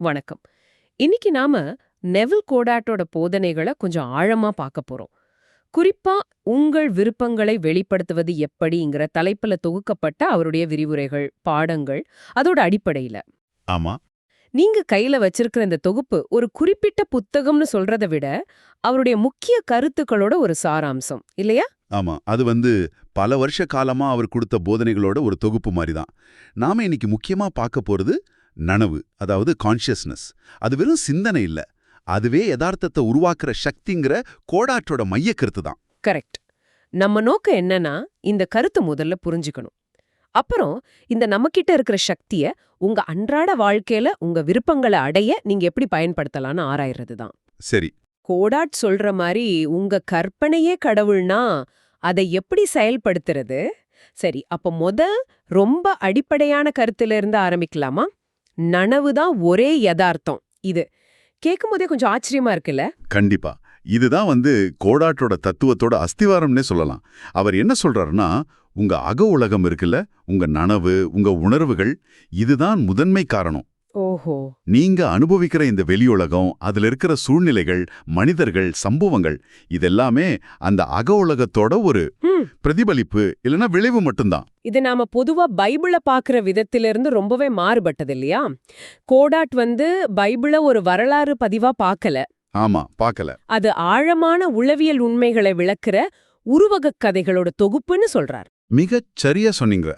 வணக்கம். இன்னைக்கு நாம நெவில் கோடாட்டோட போதனைகளை கொஞ்சம் ஆழமா பார்க்க போறோம். குறிப்பா உங்கள் விருப்பங்களை வெளிப்படுத்துவது எப்படிங்கிற தலைப்புல தொகுக்கப்பட்ட அவருடைய விரிவுரைகள் பாடங்கள் அதோட அடிப்படையில. ஆமா. நீங்க கையில வச்சிருக்கிற இந்த தொகுப்பு ஒரு குறிப்பிட்ட புத்தகம்னு சொல்றதை விட அவருடைய முக்கிய கருத்துக்களோட ஒரு சாராம்சம் இல்லையா? ஆமா. அது வந்து பல வருஷ காலமா அவர் கொடுத்த போதனைகளோட ஒரு தொகுப்பு மாதிரி தான் நாம இன்னைக்கு முக்கியமா பார்க்க போறது நனவு அதாவது கான்ஷியஸ்னஸ் அது வெறும் சிந்தனை இல்ல. அதுவே யதார்த்தத்தை உருவாக்குற சக்திங்கிற கோடாற்றோட மைய கருத்து தான். கரெக்ட் நம்ம நோக்கம் என்னன்னா இந்த கருத்தை முதல்ல புரிஞ்சுக்கணும். அப்புறம் இந்த நம்மகிட்ட இருக்கிற சக்திய உங்க அன்றாட வாழ்க்கையில உங்க விருப்பங்களை அடைய நீங்க எப்படி பயன்படுத்தலாம்னு ஆராயறது தான். சரி. கோடாட் சொல்ற மாதிரி உங்க கற்பனையே கடவுள்னா அதை எப்படி செயல்படுத்துறது? சரி அப்ப முத ரொம்ப அடிப்படையான கருத்துல இருந்து ஆரம்பிக்கலாமா? நனவு தான் ஒரே யதார்த்தம். இது கேட்கும் போதே கொஞ்சம் ஆச்சரியமா இருக்குல்ல? கண்டிப்பா. இதுதான் வந்து கோடாட்டோட தத்துவத்தோட அஸ்திவாரம்னே சொல்லலாம். அவர் என்ன சொல்றாருன்னா உங்க அக உலகம் இருக்குல்ல உங்க நனவு உங்க உணர்வுகள் இதுதான் முதன்மை காரணம். ஓஹோ. நீங்க அனுபவிக்கிற இந்த வெளியுலகம் அதுல இருக்கிற சூழ்நிலைகள் மனிதர்கள் சம்பவங்கள் இதெல்லாமே அந்த அக உலகத்தோட ஒரு பிரதிபலிப்பு இல்லைன்னா விளைவு மட்டும்தான். இது நாம பொதுவா பைபிள பாக்குற விதத்திலிருந்து ரொம்பவே மாறுபட்டது இல்லையா கோடாட் வந்து பைபிள ஒரு வரலாறு பதிவா பார்க்கல. ஆமா பார்க்கல. அது ஆழமான உளவியல் உண்மைகளை விளக்குற உருவகக் கதைகளோட தொகுப்புன்னு சொல்றார். மிகச் சரியா சொன்னீங்க.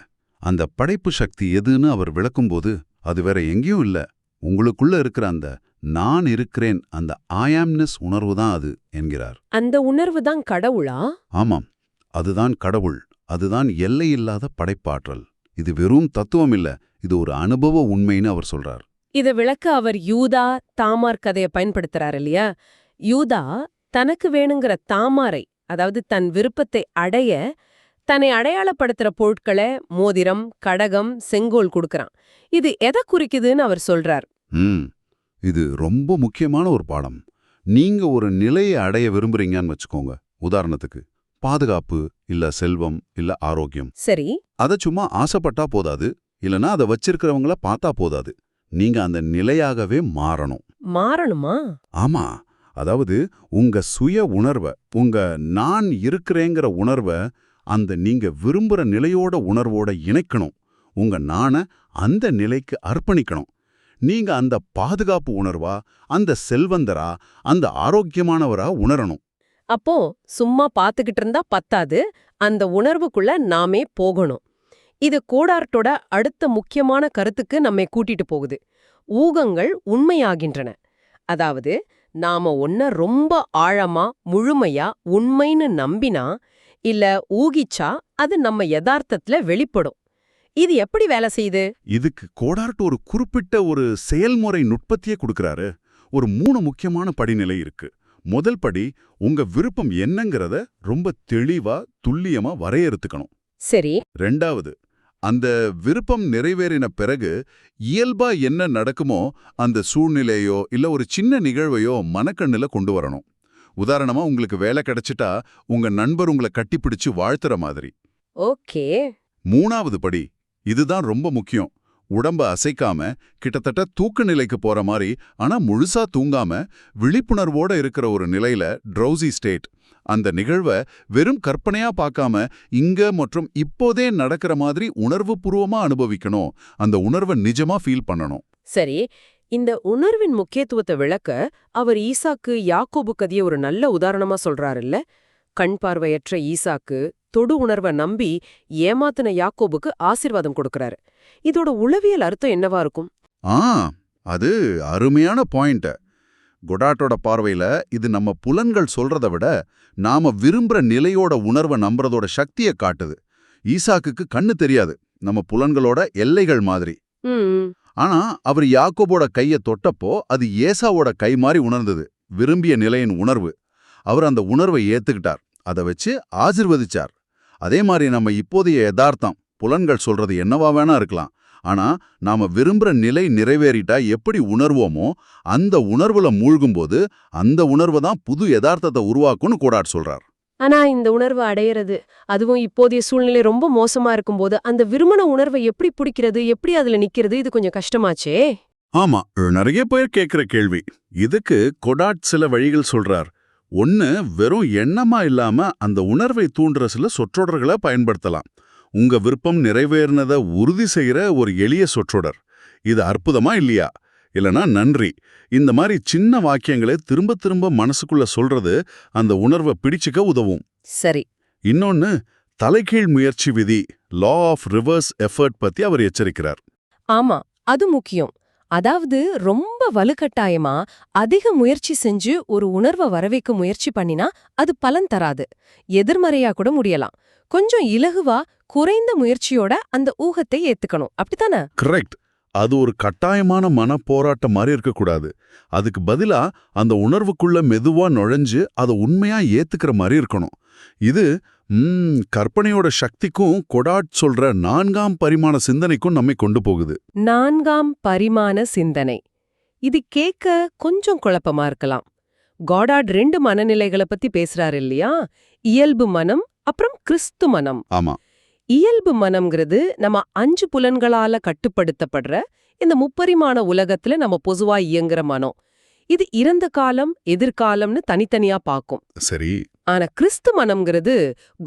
அந்த படைப்பு சக்தி எதுன்னு அவர் விளக்கும்போது அது வேற எங்கேயும் இல்ல. உங்களுக்குள்ள இருக்கிற அந்த நான் இருக்கிறேன் அந்த ஆயாம்னஸ் உணர்வு தான் அது என்கிறார். அந்த உணர்வு தான் கடவுளா? ஆமாம். அதுதான் கடவுள். அதுதான் எல்லையில்லாத படைப்பாற்றல். இது வெறும் தத்துவம் இல்ல இது ஒரு அனுபவ உண்மைன்னு அவர் சொல்றார். இத விளக்க அவர் யூதா தாமார் கதைய பயன்படுத்துறார் இல்லையா? யூதா தனக்கு வேணுங்கிற தாமாரை அதாவது தன் விருப்பத்தை அடைய தன்னை அடையாளப்படுத்துற பொருட்களை மோதிரம் கடகம் செங்கோல் கொடுக்கறான். இது எதை குறிக்குதுன்னு அவர் சொல்றார். இது ரொம்ப முக்கியமான ஒரு பாடம். நீங்க ஒரு நிலையை அடைய விரும்புறீங்கன்னு வச்சுக்கோங்க. உதாரணத்துக்கு பாதுகாப்பு இல்ல செல்வம் இல்ல ஆரோக்கியம். சரி. அத சும்மா ஆசைப்பட்டா போதாது. இல்லனா அதை வச்சிருக்கிறவங்கள பார்த்தா போதாது. நீங்க அந்த நிலையாகவே மாறணும். மாறணுமா? ஆமா. அதாவது உங்க சுய உணர்வ உங்க நான் இருக்கிறேங்கிற உணர்வ அந்த நீங்க விரும்புற நிலையோட உணர்வோட இணைக்கணும். உங்க நாண அந்த நிலைக்கு அர்ப்பணிக்கணும். நீங்க அந்த பாதுகாப்பு உணர்வா அந்த செல்வந்தரா அந்த ஆரோக்கியமானவரா உணரணும். அப்போ சும்மா பார்த்துக்கிட்டு இருந்தா பத்தாது. அந்த உணர்வுக்குள்ள நாமே போகணும். இது கோடார்ட்டோட அடுத்த முக்கியமான கருத்துக்கு நம்மை கூட்டிட்டு போகுது. ஊகங்கள் உண்மையாகின்றன. அதாவது நாம ஒன்ன ரொம்ப ஆழமா முழுமையா உண்மைன்னு நம்பினா இல்ல ஊகிச்சா அது நம்ம யதார்த்தத்துல வெளிப்படும். இது எப்படி வேலை செய்யுது? இதுக்கு கோடார்ட் ஒரு குறிப்பிட்ட ஒரு செயல்முறை நுட்பத்தையே கொடுக்கறாரு. ஒரு மூணு முக்கியமான படிநிலை இருக்கு. முதல் படி உங்க விருப்பம் என்னங்கிறத ரொம்ப தெளிவா துல்லியமா வரையறுத்துக்கணும். சரி. ரெண்டாவது அந்த விருப்பம் நிறைவேறின பிறகு இயல்பா என்ன நடக்குமோ அந்த சூழ்நிலையோ இல்ல ஒரு சின்ன நிகழ்வையோ மனக்கண்ணுல கொண்டு வரணும். உதாரணமா உங்களுக்கு வேலை கிடைச்சிட்டா உங்க நண்பர் உங்களை கட்டிப்பிடிச்சு வாழ்த்துற மாதிரி. ஓகே. மூணாவது படி இதுதான் ரொம்ப முக்கியம். உடம்ப அசைக்காம கிட்டத்தட்ட தூக்க நிலைக்கு போற மாதிரி ஆனா முழுசா தூங்காம விழிப்புணர்வோட இருக்கிற ஒரு நிலையில ட்ரௌசி ஸ்டேட் அந்த நிகழ்வை வெறும் கற்பனையா பார்க்காம இங்க மற்றும் இப்போதே நடக்கிற மாதிரி உணர்வுபூர்வமா அனுபவிக்கணும். அந்த உணர்வை நிஜமா ஃபீல் பண்ணணும். சரி இந்த உணர்வின் முக்கியத்துவத்தை விளக்க அவர் ஈசாக்கு யாக்கோபு கதைய ஒரு நல்ல உதாரணமா சொல்றாருல்ல? கண் பார்வையற்ற ஈசாக்கு தொடு உணர்வை நம்பி ஏமாத்தின யாக்கோபுக்கு ஆசிர்வாதம் கொடுக்கறாரு. இதோட உளவியல் அர்த்தம் என்னவா இருக்கும்? ஆ அது அருமையான பாயிண்ட் கொடாட்டோட பார்வையில இது நம்ம புலன்கள் சொல்றத விட நாம விரும்புற நிலையோட உணர்வை நம்புறதோட சக்தியை காட்டுது. ஈசாக்குக்கு கண்ணு தெரியாது. நம்ம புலன்களோட எல்லைகள் மாதிரி. ஆனா அவர் யாக்கோபோட கைய தொட்டப்போ அது ஏசாவோட கை மாதிரி உணர்ந்தது விரும்பிய நிலையின் உணர்வு. அவர் அந்த உணர்வை ஏத்துக்கிட்டார். அதை வச்சு ஆசிர்வதிச்சார். அதே மாதிரி நம்ம இப்போதைய யதார்த்தம் புலன்கள் சொல்றது என்னவா வேணா இருக்கலாம். ஆனா நாம விரும்புற நிலை நிறைவேறிட்டா எப்படி உணர்வோமோ அந்த உணர்வுல மூழ்கும்போது அந்த உணர்வு தான் புது யதார்த்தத்தை உருவாக்கும்னு கோடாட் சொல்றார். ஆனா இந்த உணர்வு அடையிறது அதுவும் இப்போதைய சூழ்நிலை ரொம்ப மோசமா இருக்கும்போது அந்த விருமண உணர்வை எப்படி பிடிக்கிறது எப்படி அதுல நிக்கிறது இது கொஞ்சம் கஷ்டமாச்சே? ஆமா நிறைய பேர் கேக்குற கேள்வி. இதுக்கு கொடாட் சில வழிகள் சொல்றார். ஒன்னு வெறும் எண்ணமா இல்லாம அந்த உணர்வை தூண்டுற சில சொற்றொடர்களை பயன்படுத்தலாம். உங்க விருப்பம் நிறைவேறினதை உறுதி செய்யற ஒரு எளிய சொற்றொடர். இது அற்புதமா இல்லையா? இல்லனா நன்றி. இந்த மாதிரி சின்ன வாக்கியங்களை திரும்ப திரும்ப மனசுக்குள்ள சொல்றது அந்த உணர்வை பிடிச்சுக்க உதவும். சரி. இன்னொன்னு தலைகீழ் முயற்சி விதி லா ஆஃப் ரிவர்ஸ் எஃபர்ட் பத்தி அவர் எச்சரிக்கிறார். ஆமா அது முக்கியம். அதாவது ரொம்ப வலுக்கட்டாயமா அதிக முயற்சி செஞ்சு ஒரு உணர்வை வரவைக்க முயற்சி பண்ணினா அது பலன் தராது. எதிர்மறையா கூட முடியலாம். கொஞ்சம் இலகுவா குறைந்த முயற்சியோட அந்த ஊகத்தை ஏத்துக்கணும். அப்படித்தானே? கரெக்ட் அது ஒரு கட்டாயமான மன போராட்டம் மாதிரி இருக்கக்கூடாது. அதுக்கு பதிலா அந்த உணர்வுக்குள்ள மெதுவா நுழைஞ்சு அதை உண்மையா ஏத்துக்கிற மாதிரி இருக்கணும். இது ம் கற்பனையோட சக்திக்கும் கொடாட் சொல்ற நான்காம் பரிமாண சிந்தனைக்கும் நம்மை கொண்டு போகுது. நான்காம் பரிமாண சிந்தனை. இது கேட்க கொஞ்சம் குழப்பமா இருக்கலாம். காடாட் ரெண்டு மனநிலைகளை பத்தி பேசுறாரு இல்லையா? இயல்பு மனம் அப்புறம் கிறிஸ்து மனம். ஆமா. இயல்பு மனம்ங்கிறது நம்ம அஞ்சு புலன்களால கட்டுப்படுத்தப்படுற இந்த முப்பரிமாண உலகத்துல நம்ம பொதுவா இயங்குற மனம். இது இறந்த காலம் எதிர்காலம்னு தனித்தனியா பார்க்கும் சரி. ஆனா கிறிஸ்து மனம்ங்கிறது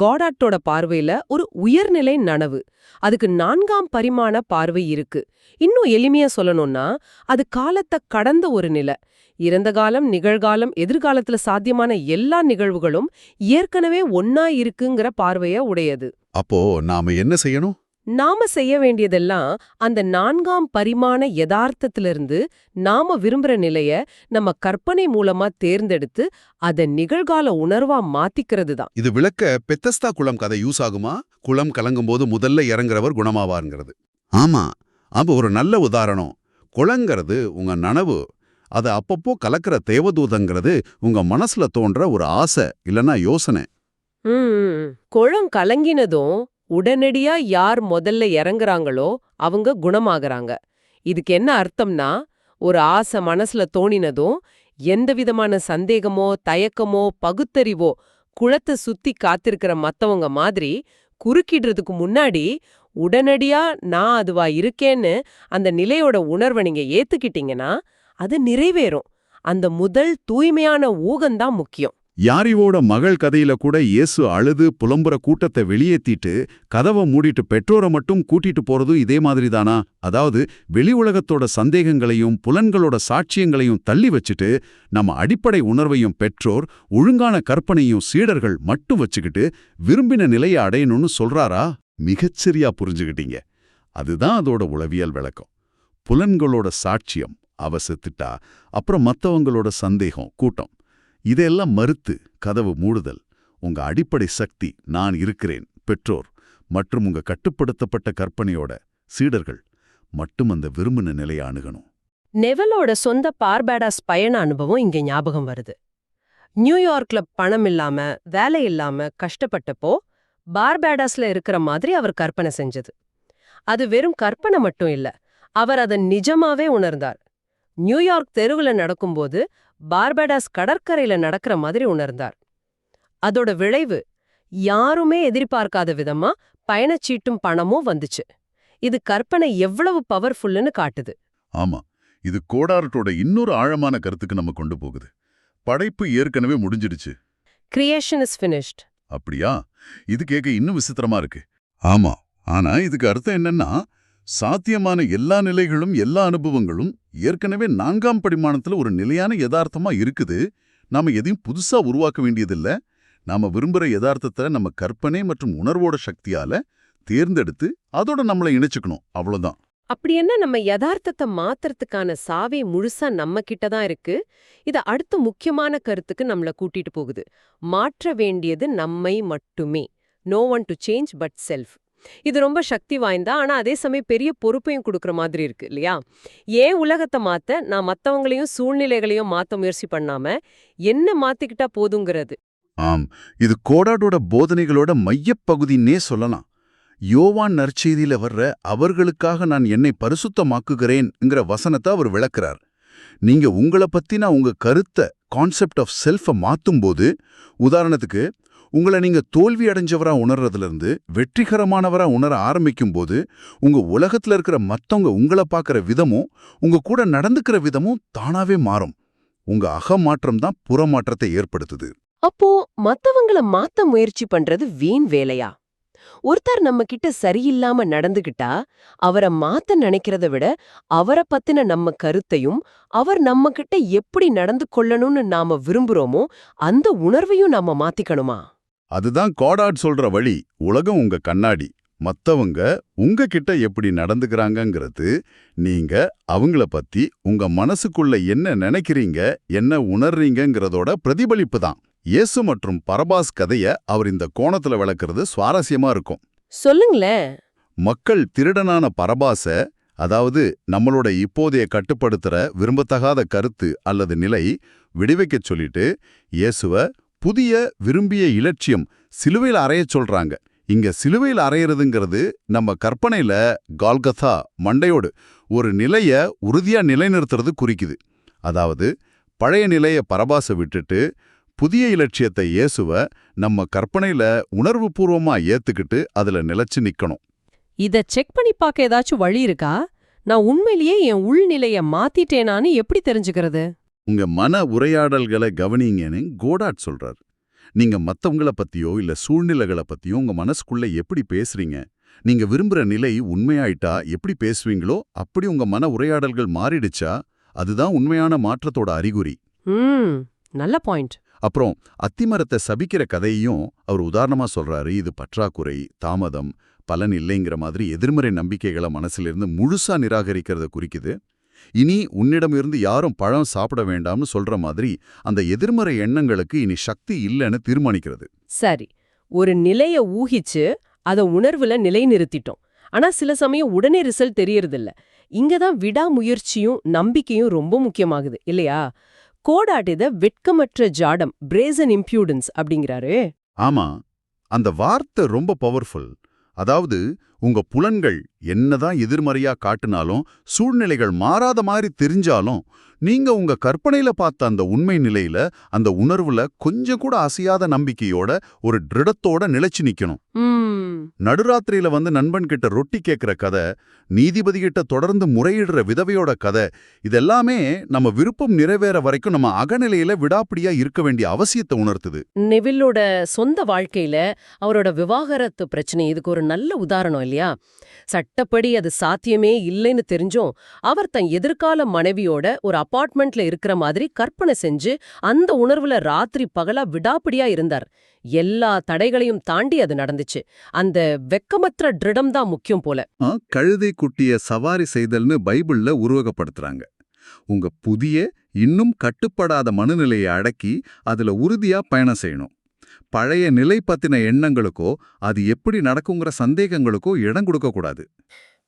காடாட்டோட பார்வையில ஒரு உயர்நிலை நனவு. அதுக்கு நான்காம் பரிமாண பார்வை இருக்கு. இன்னும் எளிமையா சொல்லணும்னா அது காலத்தை கடந்த ஒரு நிலை. இறந்த காலம் நிகழ்காலம் எதிர்காலத்துல சாத்தியமான எல்லா நிகழ்வுகளும் ஏற்கனவே ஒன்னா இருக்குங்கிற பார்வைய உடையது. அப்போ நாம என்ன செய்யணும்? நாம செய்ய வேண்டியதெல்லாம் அந்த நான்காம் பரிமாண யதார்த்தத்திலிருந்து நாம விரும்புற நிலைய நம்ம கற்பனை மூலமா தேர்ந்தெடுத்து அதை நிகழ்கால உணர்வா மாத்திக்கிறது தான். இது விளக்க பெத்தஸ்தா குளம் கதை யூஸ் ஆகுமா? குளம் கலங்கும்போது முதல்ல இறங்குறவர் குணமாவாருங்கிறது. ஆமா அப்ப ஒரு நல்ல உதாரணம். குளங்கிறது உங்க நனவு. அது அப்பப்போ கலக்கிற தேவதூதங்கிறது உங்க மனசுல தோன்ற ஒரு ஆசை இல்லனா யோசனை. குளம் கலங்கினதும் உடனடியா யார் முதல்ல இறங்குறாங்களோ அவங்க குணமாகறாங்க. இதுக்கு என்ன அர்த்தம்னா ஒரு ஆசை மனசுல தோணினதும் எந்த விதமான சந்தேகமோ தயக்கமோ பகுத்தறிவோ குளத்தை சுத்தி காத்திருக்கிற மத்தவங்க மாதிரி குறுக்கிடுறதுக்கு முன்னாடி உடனடியா நான் அதுவா இருக்கேன்னு அந்த நிலையோட உணர்வை நீங்க ஏத்துக்கிட்டீங்கன்னா அது நிறைவேறும். அந்த முதல் தூய்மையான ஊகம்தான் முக்கியம். யாரிவோட மகள் கதையில கூட இயேசு அழுது புலம்புற கூட்டத்தை வெளியேத்திட்டு கதவை மூடிட்டு பெற்றோரை மட்டும் கூட்டிட்டு போறதும் இதே மாதிரி தானா அதாவது வெளி உலகத்தோட சந்தேகங்களையும் புலன்களோட சாட்சியங்களையும் தள்ளி வச்சுட்டு நம்ம அடிப்படை உணர்வையும் பெற்றோர் ஒழுங்கான கற்பனையும் சீடர்கள் மட்டும் வச்சுக்கிட்டு விரும்பின நிலையை அடையணும்னு சொல்றாரா? மிகச்சரியா புரிஞ்சுக்கிட்டீங்க. அதுதான் அதோட உளவியல் விளக்கம். புலன்களோட சாட்சியம் அவசத்திட்டா அப்புறம் மத்தவங்களோட சந்தேகம் கூட்டம். இதெல்லாம் மறுத்து கதவு மூடுதல். உங்க அடிப்படை சக்தி நான் இருக்கிறேன் பெற்றோர் மற்றும் உங்க கட்டுப்படுத்தப்பட்ட கற்பனையோட சீடர்கள் மட்டும் அந்த விரும்பின நிலையை அணுகணும். நெவலோட சொந்த பார்பேடாஸ் பயண அனுபவம் இங்க ஞாபகம் வருது. நியூயார்க்ல பணம் இல்லாம வேலை இல்லாம கஷ்டப்பட்டப்போ பார்பேடாஸ்ல இருக்கிற மாதிரி அவர் கற்பனை செஞ்சது. அது வெறும் கற்பனை மட்டும் இல்ல அவர் அதை நிஜமாவே உணர்ந்தார். நியூயார்க் தெருவுல நடக்கும்போது பார்பேடாஸ் கடற்கரையில நடக்கிற மாதிரி உணர்ந்தார். அதோட விளைவு யாருமே எதிர்பார்க்காத விதமா பயணச்சீட்டும் பணமும் வந்துச்சு. இது கற்பனை எவ்வளவு பவர்ஃபுல்லுன்னு காட்டுது. ஆமா இது கோடாரட்டோட இன்னொரு ஆழமான கருத்துக்கு நம்ம கொண்டு போகுது. படைப்பு ஏற்கனவே முடிஞ்சிடுச்சு. Creation is finished. அப்படியா? இது கேட்க இன்னும் விசித்திரமா இருக்கு. ஆமா ஆனா இதுக்கு அர்த்தம் என்னன்னா சாத்தியமான எல்லா நிலைகளும் எல்லா அனுபவங்களும் ஏற்கனவே நான்காம் படிமானத்துல ஒரு நிலையான யதார்த்தமா இருக்குது. நாம எதையும் புதுசா உருவாக்க வேண்டியதில்ல. நாம விரும்புற யதார்த்தத்தை நம்ம கற்பனை மற்றும் உணர்வோட சக்தியால தேர்ந்தெடுத்து அதோட நம்மளை இணைச்சுக்கணும். அவ்வளவுதான். அப்படி என்ன நம்ம யதார்த்தத்தை மாத்துறதுக்கான சாவி முழுசா நம்ம கிட்ட தான் இருக்கு. இது அடுத்த முக்கியமான கருத்துக்கு நம்மள கூட்டிட்டு போகுது. மாற்ற வேண்டியது நம்மை மட்டுமே. No one to change but self இது ரொம்ப சக்தி வாய்ந்தா ஆனா அதே சமயம் பெரிய பொறுப்பையும் கொடுக்கற மாதிரி இருக்கு இல்லையா? ஏன் உலகத்தை மாத்த நான் மத்தவங்களையும் சூழ்நிலைகளையும் மாத்த முயற்சி பண்ணாம என்ன மாத்திக்கிட்டா போதுங்கிறது? ஆம். இது கோடாடோட போதனைகளோட மையப்பகுதின்னே சொல்லலாம். யோவான் நற்செய்தியில வர்ற அவர்களுக்காக நான் என்னை பரிசுத்தமாக்குகிறேன்ங்கிற வசனத்தை அவர் விளக்குறார். நீங்க உங்கள பத்தின உங்க கருத்தை கான்செப்ட் ஆஃப் செல்ஃப்ப மாத்தும் போது உதாரணத்துக்கு உங்களை நீங்க தோல்வி அடைஞ்சவராக உணர்றதுலேருந்து இருந்து வெற்றிகரமானவரா உணர ஆரம்பிக்கும் போது உங்க உலகத்துல இருக்கிற மத்தவங்க உங்களை பார்க்குற விதமும் உங்க கூட நடந்துக்கிற விதமும் தானாவே மாறும். உங்க அகமாற்றம் தான் புறமாற்றத்தை ஏற்படுத்துது. அப்போ மத்தவங்கள மாத்த முயற்சி பண்றது வீண் வேலையா? ஒருத்தர் நம்ம கிட்ட சரியில்லாம நடந்துகிட்டா அவரை மாத்த நினைக்கிறத விட அவரை பத்தின நம்ம கருத்தையும் அவர் நம்ம கிட்ட எப்படி நடந்து கொள்ளணும்னு நாம விரும்புறோமோ அந்த உணர்வையும் நாம மாத்திக்கணுமா? அதுதான் காடாட் சொல்ற வழி உலகம் உங்க கண்ணாடி. மத்தவங்க உங்ககிட்ட எப்படி நடந்துக்கிறாங்கங்கிறது நீங்க அவங்கள பத்தி உங்க மனசுக்குள்ள என்ன நினைக்கிறீங்க என்ன உணர்றீங்கங்கிறதோட பிரதிபலிப்பு தான். இயேசு மற்றும் பரபாஸ் கதைய அவர் இந்த கோணத்துல விளக்குறது சுவாரஸ்யமா இருக்கும். சொல்லுங்களேன். மக்கள் திருடனான பரபாச அதாவது நம்மளோட இப்போதைய கட்டுப்படுத்துற விரும்பத்தகாத கருத்து அல்லது நிலை விடுவிக்கச் சொல்லிட்டு இயேசுவ புதிய விரும்பிய இலட்சியம் சிலுவையில் அறையச் சொல்றாங்க. இங்க சிலுவையில் அறையிறதுங்கிறது நம்ம கற்பனையில கால்கதா மண்டையோடு ஒரு நிலைய உறுதியா நிலைநிறுத்துறது குறிக்குது. அதாவது பழைய நிலைய பரபாச விட்டுட்டு புதிய இலட்சியத்தை இயேசுவ நம்ம கற்பனையில உணர்வுபூர்வமா ஏத்துக்கிட்டு அதுல நிலைச்சு நிக்கணும். இத செக் பண்ணி பார்க்க ஏதாச்சும் வழி இருக்கா? நான் உண்மையிலேயே என் உள்நிலைய மாத்திட்டேனான்னு எப்படி தெரிஞ்சுக்கிறது? உங்க மன உரையாடல்களை கவனிங்கன்னு கோடாட் சொல்றார். நீங்க மத்தவங்கள பத்தியோ இல்ல சூழ்நிலைகளை பத்தியோ உங்க மனசுக்குள்ள எப்படி பேசுறீங்க? நீங்க விரும்புற நிலை உண்மையாயிட்டா எப்படி பேசுவீங்களோ அப்படி உங்க மன உரையாடல்கள் மாறிடுச்சா அதுதான் உண்மையான மாற்றத்தோட அறிகுறி. நல்ல பாயிண்ட். அப்புறம் அத்திமரத்தை சபிக்கிற கதையையும் அவர் உதாரணமா சொல்றாரு. இது பற்றாக்குறை தாமதம் பலன் இல்லைங்கிற மாதிரி எதிர்மறை நம்பிக்கைகளை மனசிலிருந்து முழுசா நிராகரிக்கிறத குறிக்குது. இனி உன்னிடமிருந்து யாரும் பழம் சாப்பிட வேண்டாம்னு சொல்ற மாதிரி அந்த எதிர்மறை எண்ணங்களுக்கு இனி சக்தி இல்லைன்னு தீர்மானிக்கிறது. சரி ஒரு நிலைய ஊகிச்சு அத உணர்வுல நிலைநிறுத்திட்டோம். ஆனா சில சமயம் உடனே ரிசல்ட் தெரியறதில்ல. இங்க தான் விடாமுயற்சியும் நம்பிக்கையும் ரொம்ப முக்கியமாகுது இல்லையா? கோடாட் இத வெட்கமற்ற ஜாடம் பிரேசன் இம்ப்யூடன்ஸ் அப்படிங்கிறாரு. ஆமா அந்த வார்த்தை ரொம்ப பவர்ஃபுல் அதாவது உங்க புலன்கள் என்னதான் எதிர்மறையா காட்டுனாலும் சூழ்நிலைகள் மாறாத மாதிரி தெரிஞ்சாலும் நீங்க உங்க கற்பனையில பார்த்த அந்த உண்மை நிலையில அந்த உணர்வுல கொஞ்சம் கூட அசையாத நம்பிக்கையோட ஒரு திருடத்தோட நிலைச்சு நிக்கணும். நடுராத்திரியில வந்து நண்பன் கிட்ட ரொட்டி கேட்கிற கதை நீதிபதி கிட்ட தொடர்ந்து முறையிடுற விதவையோட கதை இதெல்லாமே நம்ம விருப்பம் நிறைவேற வரைக்கும் நம்ம அகநிலையில விடாப்பிடியா இருக்க வேண்டிய அவசியத்தை உணர்த்துது. நெவில்லோட சொந்த வாழ்க்கையில அவரோட விவாகரத்து பிரச்சனை இதுக்கு ஒரு நல்ல உதாரணம் இல்லையா? சட்டப்படி அது சாத்தியமே இல்லைன்னு தெரிஞ்சும் அவர் தன் எதிர்கால மனைவியோட ஒரு அபார்ட்மெண்ட்ல இருக்கிற மாதிரி கற்பனை செஞ்சு அந்த உணர்வுல ராத்திரி பகலா விடாப்பிடியா இருந்தார். எல்லா தடைகளையும் தாண்டி அது நடந்துச்சு. அந்த வெக்கமற்ற திருடம் தான் முக்கியம் போல. கழுதை குட்டிய சவாரி செய்தல்னு பைபிள்ல உருவகப்படுத்துறாங்க. உங்க புதிய இன்னும் கட்டுப்படாத மனநிலையை அடக்கி அதுல உறுதியா பயணம் செய்யணும். பழைய நிலை பத்தின எண்ணங்களுக்கோ அது எப்படி நடக்குங்கிற சந்தேகங்களுக்கோ இடம் கொடுக்கக்கூடாது.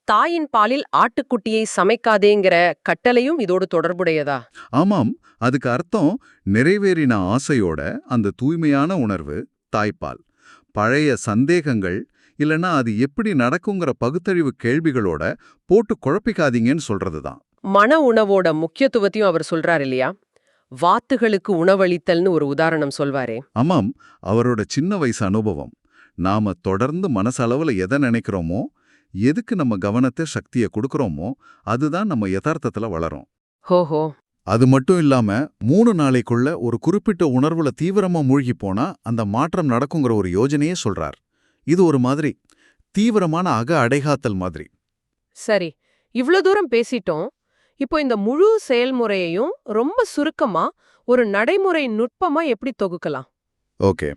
தாயின் பாலில் ஆட்டுக்குட்டியை சமைக்காதேங்கிற கட்டளையும் இதோடு தொடர்புடையதா? ஆமாம் அதுக்கு அர்த்தம் நிறைவேறின ஆசையோட அந்த தூய்மையான உணர்வு தாய்ப்பால். பழைய சந்தேகங்கள் இல்லனா அது எப்படி நடக்குங்கிற பகுத்தறிவு கேள்விகளோட போட்டு குழப்பிக்காதீங்கன்னு சொல்றதுதான். மன உணவோட முக்கியத்துவத்தையும் அவர் சொல்றார் இல்லையா? வாத்துகளுக்கு உணவளித்தல்னு ஒரு உதாரணம் சொல்வாரே. ஆமாம் அவரோட சின்ன வயசு அனுபவம். நாம தொடர்ந்து மனசளவுல எதை நினைக்கிறோமோ எதுக்கு நம்ம கவனத்தை சக்தியை கொடுக்கறோமோ அதுதான் நம்ம யதார்த்தத்துல வளரும். ஹோஹோ அது மட்டும் இல்லாம மூணு நாளைக்குள்ள ஒரு குறிப்பிட்ட உணர்வுல தீவிரமா மூழ்கி போனா அந்த மாற்றம் நடக்குங்கிற ஒரு யோஜனையே சொல்றார். இது ஒரு மாதிரி தீவிரமான அக அடைகாத்தல் மாதிரி. சரி இவ்ளோ தூரம் பேசிட்டோம். இப்போ இந்த முழு செயல்முறையையும் ரொம்ப சுருக்கமா ஒரு நடைமுறை நுட்பமா எப்படி தொகுக்கலாம்? ஓகே.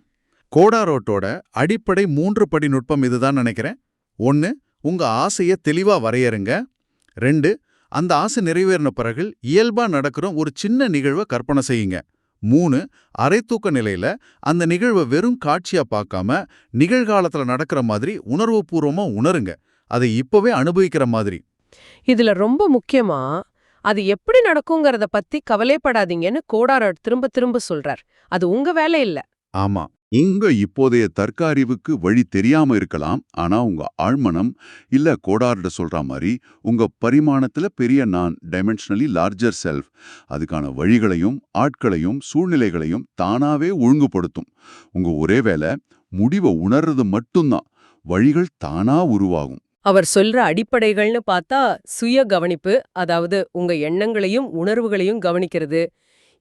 கோடாரோட்டோட அடிப்படை மூன்று படி நுட்பம் இதுதான் நினைக்கிறேன். ஒன்னு உங்க ஆசையை தெளிவா வரையறுங்க. ரெண்டு அந்த ஆசை நிறைவேறின பிறகு இயல்பா நடக்கிற ஒரு சின்ன நிகழ்வை கற்பனை செய்யுங்க. மூணு அரைத்தூக்க நிலையில அந்த நிகழ்வை வெறும் காட்சியா பார்க்காம நிகழ்காலத்துல நடக்கிற மாதிரி உணர்வுபூர்வமா உணருங்க. அதை இப்பவே அனுபவிக்கிற மாதிரி. இதுல ரொம்ப முக்கியமா அது எப்படி நடக்குங்கிறத பத்தி கவலைப்படாதீங்கன்னு கோடாரர் திரும்ப திரும்ப சொல்றார். அது உங்க வேலை இல்ல. ஆமா. உங்க இப்போதைய தர்க்க அறிவுக்கு வழி தெரியாம இருக்கலாம். ஆனா உங்க ஆழ்மனம் இல்ல கோடார்ட சொல்ற மாதிரி உங்க பரிமாணத்துல பெரிய நான் டைமென்ஷனலி லார்ஜர் செல்ஃப் அதுக்கான வழிகளையும் ஆட்களையும் சூழ்நிலைகளையும் தானாவே ஒழுங்குபடுத்தும். உங்க ஒரே வேலை முடிவை உணர்றது மட்டும்தான். வழிகள் தானா உருவாகும். அவர் சொல்ற அடிப்படைகள்னு பார்த்தா சுய கவனிப்பு அதாவது உங்க எண்ணங்களையும் உணர்வுகளையும் கவனிக்கிறது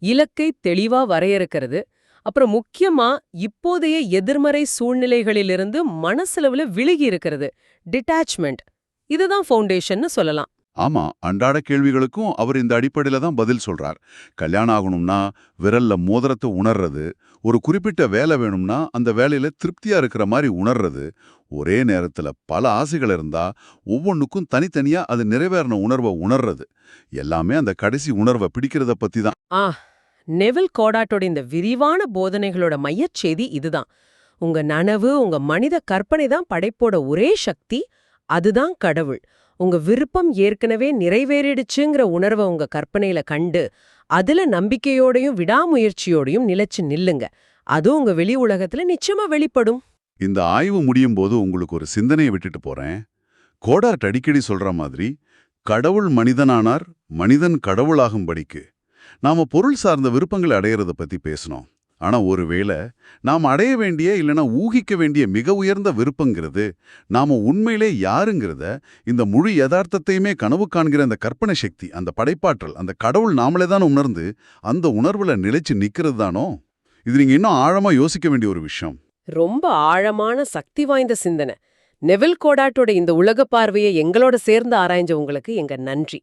இலக்கை தெளிவா வரையறுக்கிறது. அப்புறம் முக்கியமா இப்போதைய எதிர்மறை சூழ்நிலைகளிலிருந்து மனசளவுல விலகி இருக்கிறது டிட்டாச்மெண்ட் இதுதான் ஃபவுண்டேஷன்னு சொல்லலாம். ஆமா அன்றாட கேள்விகளுக்கும் அவர் இந்த அடிப்படையில தான் பதில் சொல்றார். கல்யாணம் ஆகணும்னா விரல்ல மோதிரத்தை உணர்றது ஒரு குறிப்பிட்ட வேலை வேணும்னா அந்த வேலையில திருப்தியா இருக்கிற மாதிரி உணர்றது ஒரே நேரத்துல பல ஆசைகள் இருந்தா ஒவ்வொன்றுக்கும் தனித்தனியா அது நிறைவேறின உணர்வை உணர்றது. எல்லாமே அந்த கடைசி உணர்வை பிடிக்கிறத பத்தி தான் ஆ நெவில் கோடாட்டோட இந்த விரிவான போதனைகளோட மையச்செய்தி இதுதான். உங்க நனவு உங்க மனித கற்பனை தான் படைப்போட ஒரே சக்தி அதுதான் கடவுள். உங்க விருப்பம் ஏற்கனவே நிறைவேறிடுச்சுங்கிற உணர்வை உங்க கற்பனையில கண்டு அதுல நம்பிக்கையோடையும் விடாமுயற்சியோடையும் நிலைச்சு நில்லுங்க. அது உங்க வெளி உலகத்துல நிச்சயமா வெளிப்படும். இந்த ஆய்வு முடியும் போது உங்களுக்கு ஒரு சிந்தனையை விட்டுட்டு போறேன். கோடார்ட் அடிக்கடி சொல்ற மாதிரி கடவுள் மனிதனானார் மனிதன் கடவுளாகும்படிக்கு நாம பொருள் சார்ந்த விருப்பங்களை அடையறத பத்தி பேசணும் ஆனா ஒருவேளை நாம் அடைய வேண்டிய இல்லனா ஊகிக்க வேண்டிய மிக உயர்ந்த விருப்பங்கிறது நாம உண்மையிலே யாருங்கிறத இந்த முழு யதார்த்தத்தையுமே கனவு காண்கிற அந்த கற்பனை சக்தி அந்த படைப்பாற்றல் அந்த கடவுள் நாமளே தான் உணர்ந்து அந்த உணர்வுல நிலைச்சு நிக்கிறது தானோ? இது நீங்க இன்னும் ஆழமா யோசிக்க வேண்டிய ஒரு விஷயம். ரொம்ப ஆழமான சக்தி வாய்ந்த சிந்தனை. நெவில் கோடாட்டோட இந்த உலக பார்வையை எங்களோட சேர்ந்து ஆராய்ஞ்ச உங்களுக்கு எங்க நன்றி.